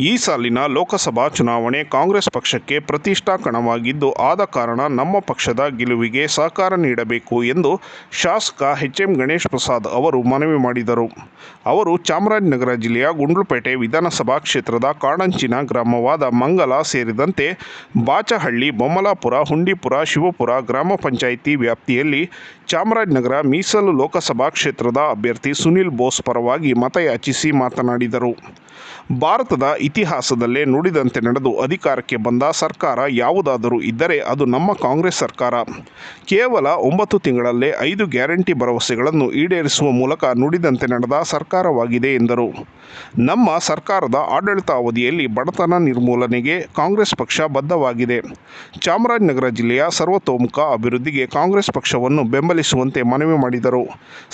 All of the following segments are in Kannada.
ಈ ಸಾಲಿನ ಲೋಕಸಭಾ ಚುನಾವಣೆ ಕಾಂಗ್ರೆಸ್ ಪಕ್ಷಕ್ಕೆ ಪ್ರತಿಷ್ಠಾ ಕಣವಾಗಿದ್ದು, ಆದ ಕಾರಣ ನಮ್ಮ ಪಕ್ಷದ ಗೆಲುವಿಗೆ ಸಹಕಾರ ನೀಡಬೇಕು ಎಂದು ಶಾಸಕ ಎಚ್ ಎಂ ಗಣೇಶ್ ಪ್ರಸಾದ್ ಅವರು ಮನವಿ ಮಾಡಿದರು. ಅವರು ಚಾಮರಾಜನಗರ ಜಿಲ್ಲೆಯ ಗುಂಡ್ಲುಪೇಟೆ ವಿಧಾನಸಭಾ ಕ್ಷೇತ್ರದ ಕಾಡಂಚಿನ ಗ್ರಾಮವಾದ ಮಂಗಲ ಸೇರಿದಂತೆ ಬಾಚಹಳ್ಳಿ, ಬೊಮ್ಮಲಾಪುರ, ಹುಂಡಿಪುರ, ಶಿವಪುರ ಗ್ರಾಮ ಪಂಚಾಯಿತಿ ವ್ಯಾಪ್ತಿಯಲ್ಲಿ ಚಾಮರಾಜನಗರ ಮೀಸಲು ಲೋಕಸಭಾ ಕ್ಷೇತ್ರದ ಅಭ್ಯರ್ಥಿ ಸುನಿಲ್ ಬೋಸ್ ಪರವಾಗಿ ಮತಯಾಚಿಸಿ ಮಾತನಾಡಿದರು. ಭಾರತದ ಇತಿಹಾಸದಲ್ಲೇ ನುಡಿದಂತೆ ನಡೆದು ಅಧಿಕಾರಕ್ಕೆ ಬಂದ ಸರ್ಕಾರ ಯಾವುದಾದರೂ ಇದ್ದರೆ ಅದು ನಮ್ಮ ಕಾಂಗ್ರೆಸ್ ಸರ್ಕಾರ. ಕೇವಲ ಒಂಬತ್ತು ತಿಂಗಳಲ್ಲೇ ಐದು ಗ್ಯಾರಂಟಿ ಭರವಸೆಗಳನ್ನು ಈಡೇರಿಸುವ ಮೂಲಕ ನುಡಿದಂತೆ ನಡೆದ ಸರ್ಕಾರವಾಗಿದೆ ಎಂದರು. ನಮ್ಮ ಸರ್ಕಾರದ ಆಡಳಿತಾವಧಿಯಲ್ಲಿ ಬಡತನ ನಿರ್ಮೂಲನೆಗೆ ಕಾಂಗ್ರೆಸ್ ಪಕ್ಷ ಬದ್ಧವಾಗಿದೆ. ಚಾಮರಾಜನಗರ ಜಿಲ್ಲೆಯ ಸರ್ವತೋಮುಖ ಅಭಿವೃದ್ಧಿಗೆ ಕಾಂಗ್ರೆಸ್ ಪಕ್ಷವನ್ನು ಬೆಂಬಲಿಸುವಂತೆ ಮನವಿ ಮಾಡಿದರು.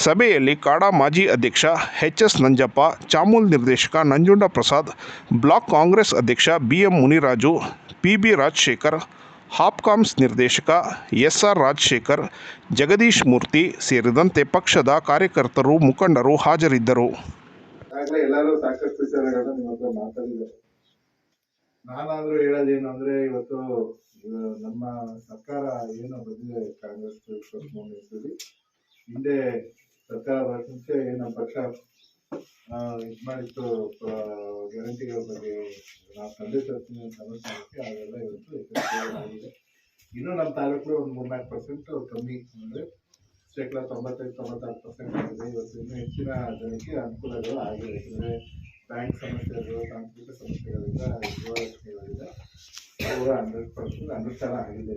ಸಭೆಯಲ್ಲಿ ಕಾಡಾ ಮಾಜಿ ಅಧ್ಯಕ್ಷ ಎಚ್ ಎಸ್ ನಂಜಪ್ಪ, ಚಾಮೂಲ್ ನಿರ್ದೇಶಕ ನಂಜುಂಡ ಪ್ರಸಾದ್ ಬ್ಲಾಕ್ ಕಾಂಗ್ರೆಸ್ ಅಧ್ಯಕ್ಷ B M Muniraju P B Rajashekar, Hopcoms ನಿರ್ದೇಶಕ ಎಸ್ ಆರ್ ರಾಜಶೇಖರ್, ಜಗದೀಶ್ ಮೂರ್ತಿ ಸೇರಿದಂತೆ ಪಕ್ಷದ ಕಾರ್ಯಕರ್ತರು, ಮುಖಂಡರು ಹಾಜರಿದ್ದರು. ನಾನಾದರೂ ಹೇಳೋದೇನು ಅಂದರೆ, ಇವತ್ತು ನಮ್ಮ ಸರ್ಕಾರ ಏನು ಬಂದಿದೆ ಕಾಂಗ್ರೆಸ್ ಹಿಂದೆ ಸರ್ಕಾರ ಏನು ನಮ್ಮ ಪಕ್ಷ ಇದ್ ಮಾಡಿತ್ತು ಗ್ಯಾರಂಟಿಗಳ ಬಗ್ಗೆ ನಾವು ತಂದೆ ತರ್ತೀನಿ ಅಂತ ಅನ್ನೋದಕ್ಕೆ ಅವೆಲ್ಲ ಇವತ್ತು ಆಗಿದೆ ಇನ್ನು ನಮ್ಮ ತಾಲೂಕು ಒಂದು ಮೂರ್ನಾಲ್ಕು ಪರ್ಸೆಂಟ್ ಕಮ್ಮಿ ಅಂದರೆ ಶೇಕಡ ತೊಂಬತ್ತೈದು, ತೊಂಬತ್ತಾರು ಪರ್ಸೆಂಟ್ ಆಗಿದೆ. ಇವತ್ತು ಇನ್ನೂ ಹೆಚ್ಚಿನ ಜನಕ್ಕೆ ಅನುಕೂಲಗಳು ಆಗಿದೆ ಯಾಕಂದರೆ ಬ್ಯಾಂಕ್ ಸಮಸ್ಯೆಗಳು ಸಾಂಸ್ಕೃತಿಕ ಸಮಸ್ಯೆಗಳಿಂದ ಗೃಹಲಕ್ಷ್ಮಿಗಳಿಂದ ಅವು ಹಂಡ್ರೆಡ್ ಪರ್ಸೆಂಟ್ ಅನುಷ್ಠಾನ ಆಗಿದೆ.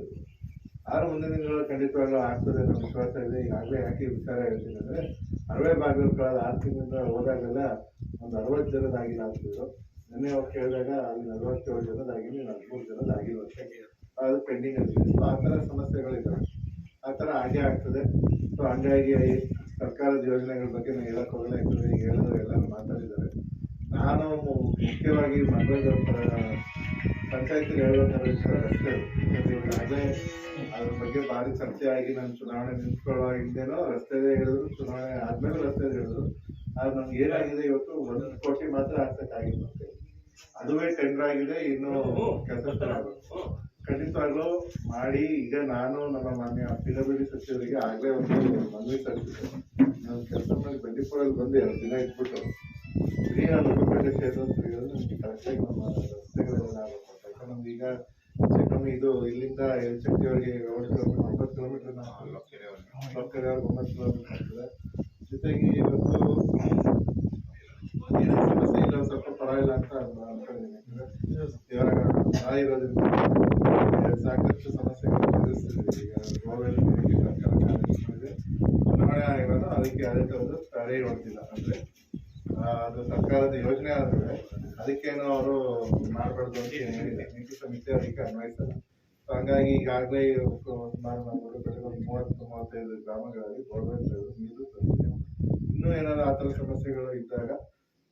ಇದು ಆರು ಮುಂದಿನ ದಿನಗಳು ಖಂಡಿತವಾಗ್ಲೂ ಆಗ್ತದೆ ಅನ್ನೋ ವಿಶ್ವಾಸ ಇದೆ ಈಗಾಗಲೇ ಯಾಕೆ ವಿಚಾರ ಹೇಳ್ತೀನಿ ಅಂದರೆ ಅರವೇ ಭಾಗಗಳು ಕಳೆದ ಆರು ತಿಂಗಳಿಂದ ಹೋದಾಗೆಲ್ಲ ಒಂದು ಅರವತ್ತು ಜನದಾಗಿಲ್ಲ ಅಂತಿದ್ರು ನಿನ್ನೆ ಅವ್ರು ಕೇಳಿದಾಗ ಅಲ್ಲಿ ನಲವತ್ತೇಳು ಜನದಾಗಿಲ್ಲ ನಲ್ವತ್ತು ಜನದಾಗಿಲ್ಲ ಅಂತ ಅದು ಪೆಂಡಿಂಗ್ ಅಲ್ಲಿ ಸೊ ಆ ಥರ ಸಮಸ್ಯೆಗಳಿದ್ದಾವೆ ಆ ಥರ ಹಾಗೆ ಆಗ್ತದೆ. ಸೊ ಹಂಗಾಗಿ ಸರ್ಕಾರದ ಯೋಜನೆಗಳ ಬಗ್ಗೆ ನಾನು ಹೇಳಕ್ ಹೋಗಲ್ಲ. ಯಾಕಂದ್ರೆ ಈಗ ಹೇಳಿದ್ರು ಎಲ್ಲರೂ ಮಾತಾಡಿದ್ದಾರೆ. ನಾನು ಮುಖ್ಯವಾಗಿ ಮಂಗಳೂರು ಪಂಚಾಯತ್ ಹೇಳಬೇಕಾದ ಅಷ್ಟೇ. ಆಗಲೇ ಅದ್ರ ಬಗ್ಗೆ ಭಾರಿ ಚರ್ಚೆ ಆಗಿ ನಾನು ಚುನಾವಣೆ ನಿಂತ್ಕೊಳ್ಳೋ ಹಿಂದೆನೋ ರಸ್ತೆದೇ ಹೇಳಿದ್ರು, ಚುನಾವಣೆ ಆದ್ಮೇಲೆ ರಸ್ತೆ ಹೇಳಿದ್ರು. ಆದ್ರೆ ನಮ್ಗೆ ಏನಾಗಿದೆ ಇವತ್ತು? ಒಂದು ಕೋಟಿ ಮಾತ್ರ ಹೇಳಿ. ಅದುವೇ ಟೆಂಡರ್ ಆಗಿದೆ, ಇನ್ನು ಕೆಲಸ ಖಂಡಿತ ಖಂಡಿತವಾಗ್ಲೂ ಮಾಡಿ, ಈಗ ನಾನು ನಮ್ಮ ಮಾನ್ಯ ಪಿ ಡಬ್ಲ್ಯೂ ಡಿ ಸಚಿವರಿಗೆ ಆಗಲೇ ಒಂದು ಮನವಿ ಸಲ್ಲಿಸಿದ್ದೆ. ನಾನು ಕೆಲಸ ಮಾಡಿ ಬಂಡೀಪುರಲ್ಲಿ ಬಂದು ಎರಡು ದಿನ ಇಟ್ಬಿಟ್ಟು ಫ್ರೀ ಆದ ಕ್ಷೇತ್ರ ಕರೆಕ್ಟಾಗಿ ನಮ್ಮ ರಸ್ತೆಗಳೆಲ್ಲ ಆಗಬೇಕು ಅಂತ. ಯಾಕಂದ್ರೆ ನಮ್ಗೆ ಈಗ ಇದು ಇಲ್ಲಿಂದ ಎಲ್ಚಟ್ಟಿಯವರೆಗೆ ಏಳು ಕಿಲೋಮೀಟರ್ ಒಂಬತ್ತು ಕಿಲೋಮೀಟರ್ ಒಂಬತ್ತು ಕಿಲೋಮೀಟರ್ ಆಗ್ತದೆ. ಜೊತೆಗೆ ಇವತ್ತು ಏನೇ ಸಮಸ್ಯೆ ಇಲ್ಲ ಒಂದ್ ಸ್ವಲ್ಪ ಪರವಾಗಿಲ್ಲ ಅಂತ ಅನ್ಕೊಂಡಿದ್ದೀನಿ. ಮರ ಇರೋದ್ರಿಂದ ಸಾಕಷ್ಟು ಸಮಸ್ಯೆಗಳು ಎದುರಿಸ್ತಿದ್ದೀವಿ. ಈಗ ಸರ್ಕಾರ ಆಯೋಗನು ಅದಕ್ಕೆ ಅದೇ ಥರದ್ದು ತಡೆ ಹೊಡ್ತಿಲ್ಲ ಅಂದ್ರೆ ಅದು ಸರ್ಕಾರದ ಯೋಜನೆ ಆದ್ರೆ ಅದಕ್ಕೇನು ಅವರು ಮಾಡಬಾರ್ದು ಅಂತ ನೀತಿ ಸಮಿತಿ ಅದಕ್ಕೆ ಅನ್ವಯಿಸಲ್ಲ ಸೊ ಹಂಗಾಗಿ ಈಗಾಗಲೇ ಸುಮಾರು ನಮ್ಮ ಒಂದು ಮೂವತ್ತು, ಮೂವತ್ತೈದು ಗ್ರಾಮಗಳಲ್ಲಿ ಬೋರ್ವೆಲ್ ನೀರು ಇನ್ನೂ ಏನಾದ್ರು ಆ ಥರ ಸಮಸ್ಯೆಗಳು ಇದ್ದಾಗ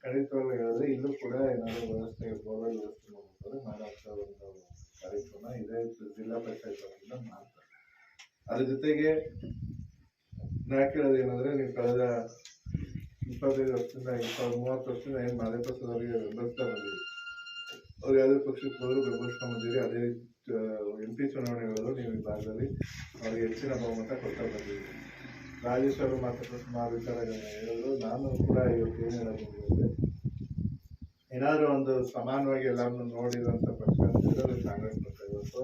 ಖಂಡಿತವಾಗ್ಲೂ ಹೇಳಿದ್ರೆ ಇಲ್ಲೂ ಕೂಡ ಏನಾದರೂ ವ್ಯವಸ್ಥೆ, ಬೋರ್ವೆಲ್ ವ್ಯವಸ್ಥೆ ಮಾಡ್ತಾರೆ. ಮಾಡೋಂಥ ಒಂದು ಕಾರ್ಯಕ್ರಮ ಇದೇ. ಜಿಲ್ಲಾ ಪಂಚಾಯತ್ ವತಿಯಿಂದ ಮಾಡ್ತಾರೆ. ಅದ್ರ ಜೊತೆಗೆ ನಾ ಕೇಳೋದು ನೀವು ಕಳೆದ ಇಪ್ಪತ್ತೈದು ವರ್ಷದಿಂದ ಇಪ್ಪತ್ತು ಮೂವತ್ತು ವರ್ಷದಿಂದ ಏನು ಮಾದೇಪಕ್ಷ ಅವರಿಗೆ ಬೆಂಬಲಿಸ್ತಾ ಬಂದಿದ್ದೀವಿ ಅವ್ರು ಯಾವುದೇ ಪಕ್ಷಕ್ಕೆ ಹೋದರೂ ಬೆಂಬಲಿಸ್ತಾ ಬಂದಿದ್ದೀರಿ ಅದೇ ಎಂ ಪಿ ಚುನಾವಣೆಗಳು ನೀವು ಈ ಭಾಗದಲ್ಲಿ ಅವ್ರಿಗೆ ಹೆಚ್ಚಿನ ಬಹುಮತ ಕೊಡ್ತಾ ಬಂದಿದ್ದೀರಿ ರಾಜೇಶ್ವರ ಮಾತಾಡೋ ಸುಮಾರು ವಿಚಾರಗಳನ್ನ ಹೇಳಿದ್ರು ನಾನು ಕೂಡ ಇವತ್ತು ಏನು ಹೇಳೋದು ಅಂದ್ರೆ ಏನಾದರೂ ಒಂದು ಸಮಾನವಾಗಿ ಎಲ್ಲರನ್ನು ನೋಡಿರುವಂಥ ಪಕ್ಷ ಅಂತ ಹೇಳಿದ್ರೆ ಕಾಂಗ್ರೆಸ್ ಪಕ್ಷ ಇವತ್ತು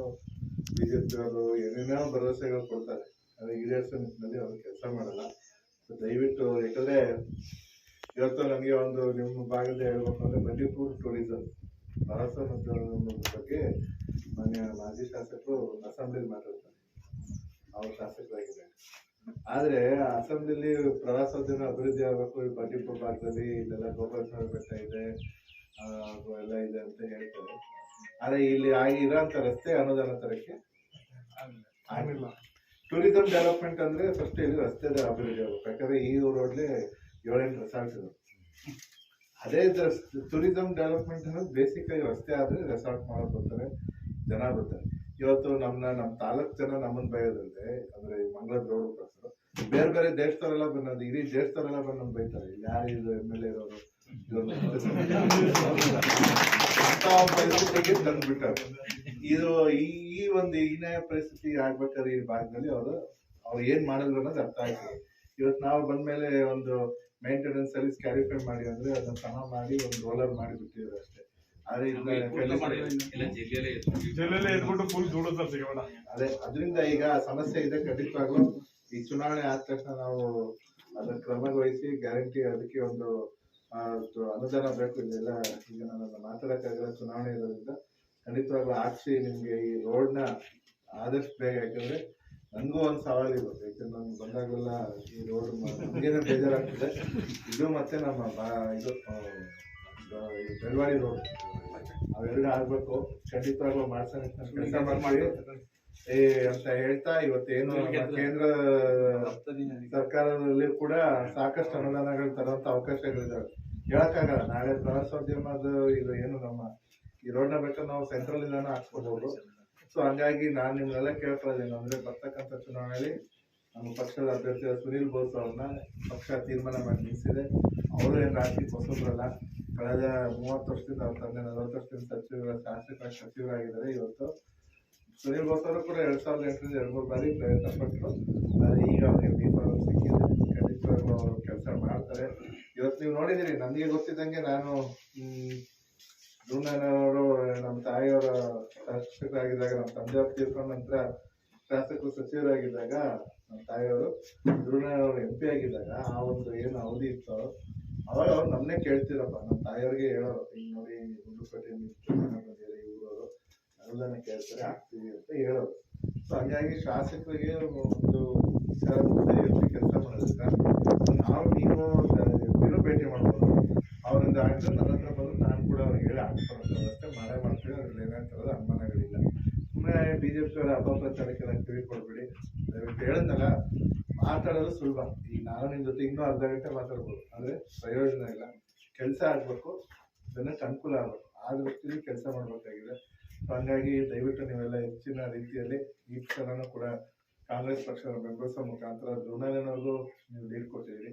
ಬಿಜೆಪಿ ಅವರು ಏನೇನೋ ಭರವಸೆಗಳು ಕೊಡ್ತಾರೆ ಆದರೆ ಈಡೇರಿಸೋ ನಿಟ್ಟಿನಲ್ಲಿ ಅವರು ಕೆಲಸ ಮಾಡಲ್ಲ ದಯವಿಟ್ಟು ಯಾಕಂದ್ರೆ ಇವತ್ತು ನನಗೆ ಒಂದು ನಿಮ್ಮ ಭಾಗದ ಹೇಳ್ಬೇಕು ಅಂದ್ರೆ ಬಂಡೀಪುರ್ ಟೂರಿಸಂ ಮತ್ತು ಬಗ್ಗೆ ಮಾನ್ಯ ಮಾಜಿ ಶಾಸಕರು ಅಸೆಂಬ್ಲಿಲಿ ಮಾತಾಡ್ತಾರೆ. ಅವ್ರ ಶಾಸಕರಾಗಿದ್ದಾರೆ. ಆದ್ರೆ ಅಸೆಂಬ್ಲಿಲಿ ಪ್ರವಾಸೋದ್ಯಮ ಅಭಿವೃದ್ಧಿ ಆಗಬೇಕು ಈ ಬಂಡೀಪುರ ಭಾಗದಲ್ಲಿ, ಇಲ್ಲೆಲ್ಲ ಗೋಪಾಲಸ್ವಾಮಿ ಬೆಟ್ಟ ಇದೆ ಎಲ್ಲ ಇದೆ ಅಂತ ಹೇಳ್ತಾರೆ. ಆದ್ರೆ ಇಲ್ಲಿ ಆಗಿ ರಸ್ತೆ ಅನುದಾನ ತರಕ್ಕೆ ಆಗಿಲ್ಲ ಟೂರಿಸಂ ಡೆವಲಪ್ಮೆಂಟ್ ಅಂದ್ರೆ ಫಸ್ಟ್ ಇಲ್ಲಿ ರಸ್ತೆ ಅಭಿವೃದ್ಧಿ ಆಗಬೇಕು. ಯಾಕಂದ್ರೆ ಈ ರೋಡ್ಲಿ ಏಳೆಂಟು ರೆಸಾರ್ಟ್ಸ್ ಇದೆ ಅದೇ ಟೂರಿಸಂ ಡೆವಲಪ್ಮೆಂಟ್ ಅನ್ನೋದು ಬೇಸಿಕ್ ಆಗಿ ರಸ್ತೆ ಆದ್ರೆ ರೆಸಾರ್ಟ್ ಮಾಡೋದು ಬರ್ತಾರೆ, ಜನ ಬರ್ತಾರೆ. ಇವತ್ತು ನಮ್ಮನ್ನ ನಮ್ಮ ತಾಲೂಕ್ ಜನ ನಮ್ಮನ್ನ ಬೈಯೋದಂದ್ರೆ, ಅಂದ್ರೆ ಮಂಗಳದ ರೋಡ್ ಪ್ರಸರು ಬೇರೆ ಬೇರೆ ದೇಶದವರೆಲ್ಲ ಬಂದು ಇಡೀ ದೇಶದವರೆಲ್ಲ ಬಂದು ನಮ್ಗೆ ಬೈತಾರೆ. ಇಲ್ಲಿ ಯಾರು ಇದು ಎಂ ಎಲ್ ಎ ಇರೋರು ಅಂತ ಇದು ಈ ಈ ಒಂದು ಹೀನಾಯ ಪರಿಸ್ಥಿತಿ ಆಗ್ಬೇಕಾದ್ರೆ ಈ ಭಾಗದಲ್ಲಿ ಅವರು ಅವ್ರು ಏನ್ ಮಾಡಿದ್ರು ಅನ್ನೋದು ಅರ್ಥ ಆಯ್ತು. ಇವತ್ತು ನಾವು ಬಂದ್ಮೇಲೆ ಒಂದು ಮೇಂಟೆನೆನ್ಸ್ ಸರ್ವಿಸ್ ಸ್ಕ್ಯಾರಿಫೈ ಮಾಡಿ ಅಂದ್ರೆ ಅದನ್ನ ಸಮ ಮಾಡಿ ಒಂದು ರೋಲರ್ ಮಾಡಿ ಬಿಟ್ಟಿದ್ರು ಅಷ್ಟೇ. ಆದ್ರೆ ಅದೇ ಅದರಿಂದ ಈಗ ಸಮಸ್ಯೆ ಇದೆ ಖಂಡಿತವಾಗ್ಲೂ. ಈ ಚುನಾವಣೆ ಆದ ತಕ್ಷಣ ನಾವು ಅದನ್ನ ಕ್ರಮ ವಹಿಸಿ ಗ್ಯಾರಂಟಿ ಅದಕ್ಕೆ ಒಂದು ಅನುದಾನ ಬೇಕು ಇದೆಲ್ಲ. ಈಗ ನಾನು ಮಾತಾಡಕ್ಕಾಗಲ್ಲ ಚುನಾವಣೆ ಇರೋದ್ರಿಂದ. ಖಂಡಿತವಾಗ್ಲೂ ಹಾಕ್ಸಿ ನಿಮ್ಗೆ ಈ ರೋಡ್ನ ಆದಷ್ಟು ಬೇಗ ಯಾಕಂದ್ರೆ ನನಗೂ ಒಂದು ಸವಾಲು ಇರುತ್ತೆ. ಯಾಕಂದ್ರೆ ನಮ್ಗೆ ಬಂದಾಗೆಲ್ಲ ಈ ರೋಡ್ ನಮಗೇನೆ ಬೇಜಾರಾಗ್ತದೆ. ಇದು ಮತ್ತೆ ನಮ್ಮ ಬಾ- ಇದು ಬೆಳವಾಡಿ ರೋಡ್ ಅವೆರಡು ಆಗ್ಬೇಕು. ಖಂಡಿತವಾಗ್ಲೂ ಮಾಡ್ಸೋಣ ಕೆಲಸ ಮಾಡಿ ಏ ಅಂತ ಹೇಳ್ತಾ ಇವತ್ತೇನು ಕೇಂದ್ರ ಸರ್ಕಾರದಲ್ಲಿ ಕೂಡ ಸಾಕಷ್ಟು ಅನುದಾನಗಳು ತರುವಂತ ಅವಕಾಶಗಳಿದಾವೆ. ಹೇಳಕ್ಕಾಗಲ್ಲ. ನಾಳೆ ಪ್ರವಾಸೋದ್ಯಮದ ಇದು ಏನು ನಮ್ಮ ಈ ರೋಡ್ನ ಬೇಕಾದ್ರೆ ನಾವು ಸೆಂಟ್ರಲ್ ಇಂದಾನು ಹಾಕ್ಸ್ಕೋಬಹುದು ಸೊ ಹಂಗಾಗಿ ನಾನು ನಿಮ್ಗೆಲ್ಲ ಕೇಳ್ಕೊಳ್ಳೋದೇನು ಅಂದ್ರೆ ಬರ್ತಕ್ಕಂತ ಚುನಾವಣೆಯಲ್ಲಿ ನಮ್ಮ ಪಕ್ಷದ ಅಭ್ಯರ್ಥಿ ಸುನೀಲ್ ಬೋಸ್ ಅವ್ರನ್ನ ಪಕ್ಷ ತೀರ್ಮಾನ ಮಾಡಿ ನಿಲ್ಲಿಸಿದೆ ಅವರು ಏನು ರಾಜಕೀಯ ಹೊಸಬ್ರಲ್ಲ. ಕಳೆದ ಮೂವತ್ತು ವರ್ಷದಿಂದ ಅವ್ರ ತಂದೆ, ನಲವತ್ತು ವರ್ಷದಿಂದ ಸಚಿವರ, ಶಾಸಕ, ಸಚಿವರಾಗಿದ್ದಾರೆ ಇವತ್ತು. ಸುನೀಲ್ ಬೋಸ್ ಅವರು ಕೂಡ ಎರಡ್ ಸಾವಿರದ ಎಂಟರಿಂದ ಎರಡು ಮೂರು ಬಾರಿ ಪ್ರಯತ್ನ ಪಟ್ಟರು ಆದ್ರೆ ಈಗ ಅವ್ರಿಗೆ ದೀಪಾವಳಿ ಸಿಕ್ಕಿದೆ. ಖಂಡಿತವಾಗ್ಲೂ ಅವರು ಕೆಲಸ ಮಾಡ್ತಾರೆ. ಇವತ್ತು ನೀವು ನೋಡಿದಿರಿ ನನಗೆ ಗೊತ್ತಿದ್ದಂಗೆ ನಾನು ಅವರು ನಮ್ಮ ತಾಯಿಯವರ ಶಾಸಕರಾಗಿದ್ದಾಗ ನಮ್ಮ ತಂದೆಯವರು ತೀರ್ಕೊಂಡ ನಂತರ ಶಾಸಕರು ಸಚಿವರಾಗಿದ್ದಾಗ, ನಮ್ಮ ತಾಯಿಯವರು ಧ್ರುವಣ್ಣವರು ಎಂ ಪಿ ಆಗಿದ್ದಾಗ ಆ ಒಂದು ಏನು ಅವಧಿ ಇತ್ತು, ಅವಾಗ ಅವ್ರು ನಮ್ಮನ್ನೇ ಕೇಳ್ತಿರಪ್ಪ. ನಮ್ಮ ತಾಯಿಯವ್ರಿಗೆ ಹೇಳೋರು, ಹಿಂಗ್ ನೋಡಿ ಗುಂಡ್ಲುಪೇಟೆ ಬಂದಿದೆ ಇವರು ಅದನ್ನ ಕೇಳ್ತಾರೆ ಆಗ್ತೀವಿ ಅಂತ ಹೇಳೋರು. ಸೊ ಹಂಗಾಗಿ ಶಾಸಕರಿಗೆ ಒಂದು ಕೆಲಸ ಮಾಡೋದ್ರಿಂದ ನಾವು ನೀವು ಭೇಟಿ ಮಾಡ್ಬೋದು ಅವರಿಂದ ಆಗಿದ್ರೆ ನನ್ನ ಹತ್ರ ಬಂದು ಕೂಡ ಅವ್ರಿಗೆ ಹೇಳಿ ಹಾಕ್ಸ್ಕೊಡೋ ವ್ಯವಸ್ಥೆ ಮಾಡೇ ಮಾಡ್ತೀವಿ ಅದ್ರಲ್ಲಿ ಏನೇನು ಥರದ ಅನುಮಾನಗಳಿಲ್ಲ. ಸುಮ್ಮನೆ ಬಿ ಜೆ ಪಿಯವರ ಅಪಪ್ರಚಾರಕ್ಕೆಲ್ಲ ಕಿವಿ ಕೊಡ್ಬೇಡಿ ದಯವಿಟ್ಟು ಹೇಳಿದ್ನಲ್ಲ ಮಾತಾಡೋದು ಸುಲಭ. ಈಗ ನಾನು ನಿಮ್ಮ ಜೊತೆ ಇನ್ನೂ ಅರ್ಧ ಗಂಟೆ ಮಾತಾಡ್ಬೋದು. ಆದರೆ ಪ್ರಯೋಜನ ಇಲ್ಲ. ಕೆಲಸ ಆಗಬೇಕು ಜನಕ್ಕೆ ಅನುಕೂಲ ಆಗಬೇಕು. ಆ ದೃಷ್ಟಿಯಲ್ಲಿ ಕೆಲಸ ಮಾಡಬೇಕಾಗಿದೆ. ಸೊ ಹಂಗಾಗಿ ದಯವಿಟ್ಟು ನೀವೆಲ್ಲ ಹೆಚ್ಚಿನ ರೀತಿಯಲ್ಲಿ ಈ ಸಲನೂ ಕೂಡ ಕಾಂಗ್ರೆಸ್ ಪಕ್ಷದ ಬೆಂಬಲಿಸೋ ಮುಖಾಂತರ ಧ್ರುವನಾರಾಯಣವ್ರಿಗೂ ನೀವು ಲೀಡ್ ಕೊಟ್ಟಿದ್ದೀರಿ.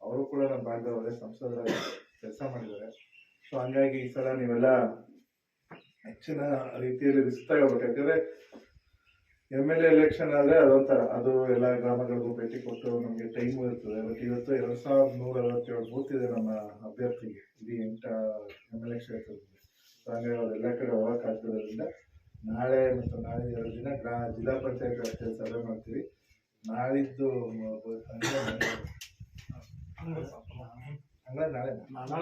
ಅವರು ಕೂಡ ನಮ್ಮ ಭಾಗದವರೇ, ಸಂಸದರಾಗಿ ಕೆಲಸ ಮಾಡಿದ್ದಾರೆ. ಸೊ ಹಂಗಾಗಿ ಈ ಸಲ ನೀವೆಲ್ಲ ಹೆಚ್ಚಿನ ರೀತಿಯಲ್ಲಿ ರಿಸ್ಕ್ ತಗೋಬೇಕು ಯಾಕಂದ್ರೆ ಎಂ ಎಲ್ ಎ ಎಲೆಕ್ಷನ್ ಆದರೆ ಅದೊಂಥರ, ಅದು ಎಲ್ಲ ಗ್ರಾಮಗಳಿಗೂ ಭೇಟಿ ಕೊಟ್ಟು ನಮಗೆ ಟೈಮ್ ಇರ್ತದೆ. ಬಟ್ ಇವತ್ತು ಎರಡು ಸಾವಿರದ ನೂರ ಅರವತ್ತೇಳು ಬೂತ್ ಇದೆ ನಮ್ಮ ಅಭ್ಯರ್ಥಿಗೆ. ಇಡೀ ಎಂಟ ಎಂ ಎಲ್ ಎ ಕ್ಷೇತ್ರದಲ್ಲಿ. ಸೊ ಹಂಗಾಗಿ ಎಲ್ಲ ಕಡೆ ಹೋಗಕ್ಕಾಗ್ತಿರೋದ್ರಿಂದ ನಾಳೆ ಮತ್ತು ನಾಳೆ ಎರಡು ದಿನ ಗ್ರಾ, ಜಿಲ್ಲಾ ಪಂಚಾಯತ್ ವ್ಯಾಪ್ತಿಯಲ್ಲಿ ಸಭೆ ಮಾಡ್ತೀವಿ. ನಾಳಿದ್ದು ಹಂಗಾರೆ ನಾಳೆ ನಾಳೆ.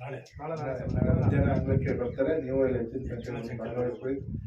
ನಾಳೆ. ನಾಳೆ. ನಾಳೆ. ಮಧ್ಯಾಹ್ನ ಅಂಗಕ್ಕೆ ಬರ್ತಾರೆ. ನೀವು ಇಲ್ಲಿ ಹೆಚ್ಚಿನ ಸಂಖ್ಯೆಯಲ್ಲಿ